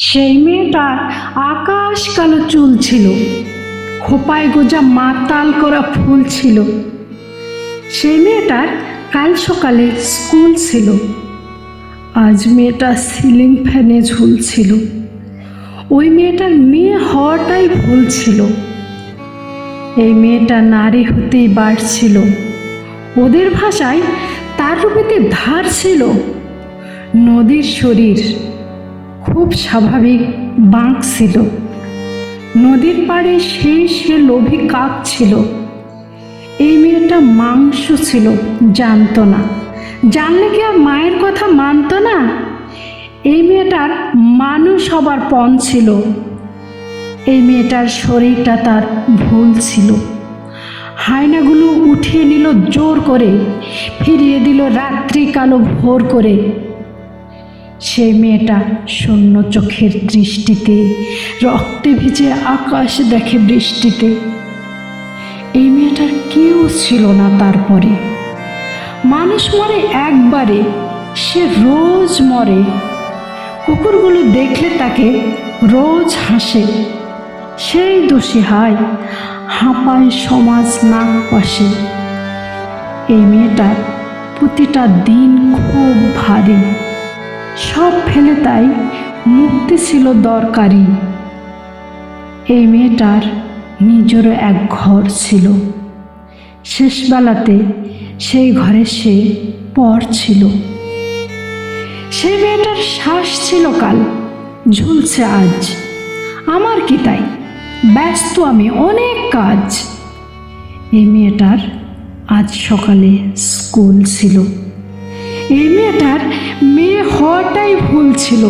সেই মেয়েটার আকাশ কালো চুল ছিল, খোপায় গোজা মাতাল করা ফুল ছিল। সেই মেয়েটার কাল সকালে স্কুল ছিল। আজ মেয়েটা সিলিং ফ্যানে ঝুলছিল ওই মেয়েটার মেয়ে হওয়াটাই ভুল ছিল। এই মেয়েটা নারী হতেই বাড়ছিল। ওদের ভাষায় তার রূপেতে ধার ছিল। নদীর শরীর। খুব স্বাভাবিক বাঁক ছিল। নদীর পাড়ে সেই সে লোভী কাক ছিল। এই মেয়েটা মাংস ছিল, জানতো না। জানলে কি আর মায়ের কথা মানতো না? এই মেয়েটার মানুষ হবার পণ ছিল। এই মেয়েটার শরীরটা তার ভুল ছিল। হায়নাগুলো উঠিয়ে নিল জোর করে, ফিরিয়ে দিল রাত্রি কালো ভোর করে। সেই মেয়েটা শূন্য চোখের দৃষ্টিতে, রক্তে ভিজে আকাশ দেখে বৃষ্টিতে এই মেয়েটার কেউ ছিল না তারপরে। মানুষ মরে একবারে, সে রোজ মরে। কুকুরগুলো দেখলে তাকে রোজ হাসে। সেই দোষী হায়, হাঁপায় সমাজ নাক পাশে। এই মেয়েটার প্রতিটা দিন খুব ভারী। সব ফেলে তাই মুক্তি ছিল দরকারি এই মেয়েটার নিজেরও এক ঘর ছিল। শেষবেলাতে সেই ঘরে সে পর ছিল। সেই মেয়েটার শ্বাস ছিল কাল, ঝুলছে আজ। আমার কি তাই? ব্যস্ত আমি, অনেক কাজ। এই মেয়েটার আজ সকালে স্কুল ছিল। এই মেয়েটার মেয়ে হওয়াটাই ভুল ছিল।